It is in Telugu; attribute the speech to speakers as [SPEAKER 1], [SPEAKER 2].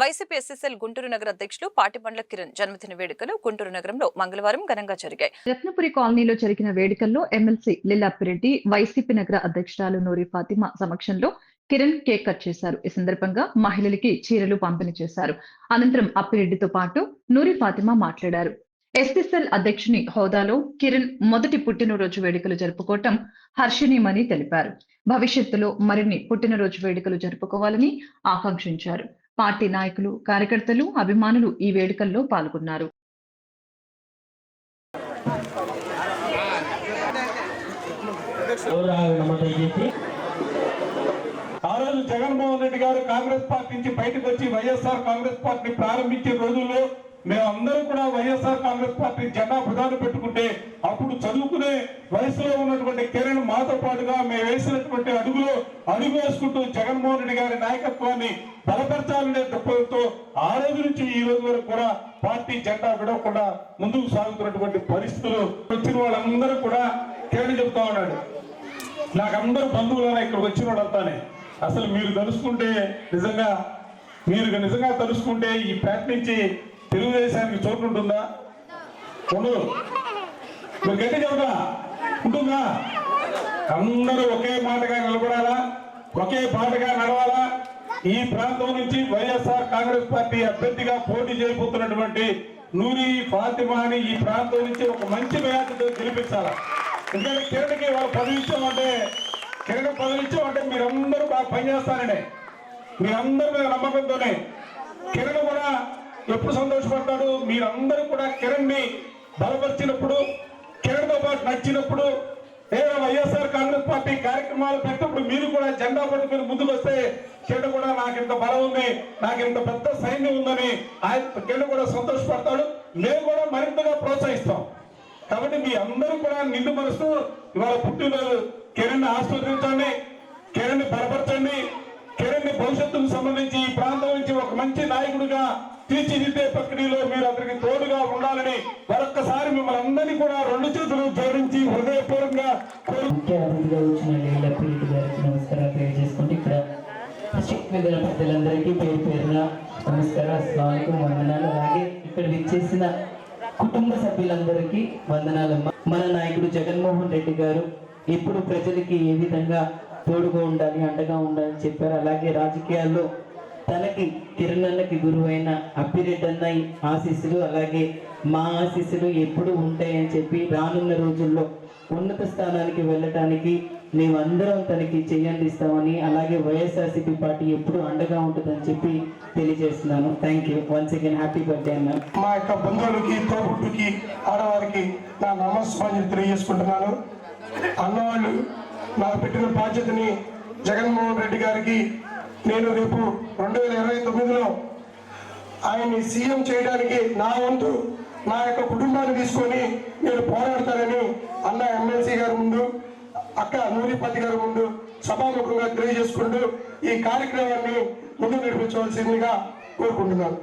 [SPEAKER 1] వైసీపీ ఎస్ఎస్ఎల్ గుంటూరు నగర అధ్యక్షులు పాటిబండ్ల కిరణ్ జన్మదిన వేడుకలు గుంటూరు నగరంలో మంగళవారం ఘనంగా జరిగాయి.
[SPEAKER 2] రత్నపురి కాలనీలో జరిగిన వేడుకల్లో ఎమ్మెల్సీ లిల్లాపిరెడ్డి వైసీపీ నగర అధ్యక్షురాలు నూరి ఫాతిమా సమక్షంలో కిరణ్ కేక్ కట్ చేశారు. ఈ సందర్భంగా మహిళలకి చీరలు పంపిణీ చేశారు. అనంతరం అప్పిరెడ్డితో పాటు నూరి ఫాతిమా మాట్లాడారు. ఎస్ఎస్ఎల్ అధ్యక్షుని హోదాలో కిరణ్ మొదటి పుట్టినరోజు వేడుకలు జరుపుకోవటం హర్షణీయమని తెలిపారు. భవిష్యత్తులో మరిన్ని పుట్టినరోజు వేడుకలు జరుపుకోవాలని ఆకాంక్షించారు. పార్టీ నాయకులు కార్యకర్తలు అభిమానులు ఈ వేడుకల్లో పాల్గొన్నారు.
[SPEAKER 3] ఆ రోజు జగన్మోహన్ రెడ్డి గారు కాంగ్రెస్ పార్టీ నుంచి బయటకు వచ్చి వైఎస్ఆర్ కాంగ్రెస్ పార్టీ ప్రారంభించే రోజుల్లో మేమందరం కూడా వైఎస్ఆర్ కాంగ్రెస్ పార్టీ జెండా ప్రధాన పెట్టుకుంటే అప్పుడు చదువుకునే వయసులో ఉన్నటువంటి కిరణ్ మాతో పాటుగా మేము వేసినటువంటి అడుగులో అడుగు వేసుకుంటూ జగన్మోహన్ రెడ్డి గారి నాయకత్వాన్ని బలపరచాలనే దృక్పథంతో ఆ రోజు నుంచి ఈ రోజు వరకు కూడా పార్టీ జెండా విడవకుండా ముందుకు సాగుతున్నటువంటి పరిస్థితులు వచ్చిన వాళ్ళందరూ కూడా కిరణ్ చెప్తా ఉన్నాడు. నాకు అందరూ బంధువులైనా ఇక్కడికి వచ్చిన వాళ్ళంతానే. అసలు మీరు తలుసుకుంటే నిజంగా మీరు నిజంగా తలుసుకుంటే ఈ పేట నుంచి తెలుగుదేశానికి చోటు ఉంటుందా ఉండదు. మీరు గట్టి చెబుతా. ఉంటుందా? అందరూ ఒకే మాటగా నిలబడాలా? ఒకే పాటగా నడవాలా? ఈ ప్రాంతం నుంచి వైఎస్ఆర్ కాంగ్రెస్ పార్టీ అభ్యర్థిగా పోటీ చేయబోతున్నటువంటి నూరి ఫాతిమాని ఈ ప్రాంతం నుంచి ఒక మంచి మేయాతో గెలిపించాలా? ఎందుకంటే కిరణ్కి వాళ్ళు పదవి ఇచ్చామంటే కిరణ్ పదవి ఇచ్చామంటే మీరందరూ బాగా పనిచేస్తారనే. మీరందరూ మీద నమ్మకంతోనే. కిరణ్ ఎప్పుడు సంతోషపడ్డాడు? మీరందరూ కూడా కిరణ్ని బలపరిచినప్పుడు కిరణ్తో పాటు నచ్చినప్పుడు లేదా వైఎస్ఆర్ కాంగ్రెస్ పార్టీ కార్యక్రమాలు పెట్టినప్పుడు మీరు కూడా జెండా పట్టుకుని ముందుకు వస్తే కిరణ్ కూడా నాకు ఇంత బలం ఉంది నాకు ఇంత పెద్ద సైన్యం ఉందని ఆయన కిరణ్ కూడా సంతోషపడతాడు. మేము కూడా మరింతగా ప్రోత్సహిస్తాం. కాబట్టి మీ అందరూ కూడా నిండు మనసు ఇవాళ పుట్టినరోజు. కిరణ్ని ఆస్వాదించండి కిరణ్ని బలపరచండి కిరణ్ని భవిష్యత్తుకు సంబంధించి ఈ ప్రాంతం నుంచి ఒక మంచి నాయకుడిగా తీర్చిదిద్దే ప్రక్రియలో మీరు అతనికి తోడుగా ఉండాలని మరొక్కసారి మిమ్మల్ని అందరినీ కూడా రెండు చేతులు జోడించి హృదయపూర్వకంగా కోరు
[SPEAKER 4] ముఖ్య అతిథిగా వచ్చిన తెలియజేసుకుంటే ఇక్కడ మిగిలిన పెద్దలందరికీ పేరు పేరున నమస్కారం అస్సలాంకు వందనాలు. అలాగే ఇక్కడ విచ్చేసిన కుటుంబ సభ్యులందరికీ వందనాలమ్మ మన నాయకుడు జగన్మోహన్ రెడ్డి గారు ఎప్పుడు ప్రజలకి ఏ విధంగా తోడుగా ఉండాలి అండగా ఉండాలని చెప్పారు. అలాగే రాజకీయాల్లో తనకి కిరణన్నకి గురువైన అప్పిరెడ్డి అన్న ఆశీస్సులు అలాగే మా ఆశీస్సులు ఎప్పుడు ఉంటాయని చెప్పి రానున్న రోజుల్లో ఉన్నత స్థానానికి వెళ్ళటానికి మేమందరం తనకి చేయండిస్తామని అలాగే వైఎస్ఆర్సీపీ పార్టీ ఎప్పుడు అండగా ఉంటుందని చెప్పి తెలియజేస్తున్నాను. Thank you once again happy birthday అన్న.
[SPEAKER 3] మా యొక్క బంధువులకి తోబుట్టుకి ఆడవారికి నా నమస్కారం తెలియజేసుకుంటున్నాను. అన్నవాళ్ళు నాకు పెట్టిన బాధ్యతని జగన్మోహన్ రెడ్డి గారికి నేను రేపు రెండు వేల ఇరవై తొమ్మిదిలో ఆయన్ని సీఎం చేయడానికి నా వంతు నా యొక్క కుటుంబాన్ని తీసుకొని నేను పోరాడతానని అన్న ఎమ్మెల్సీ గారి ముందు అక్క నూరిపతి గారి ముందు సభాముఖంగా తెలియజేసుకుంటూ ఈ కార్యక్రమాన్ని ముందు నిర్మించవలసిందిగా కోరుకుంటున్నాను.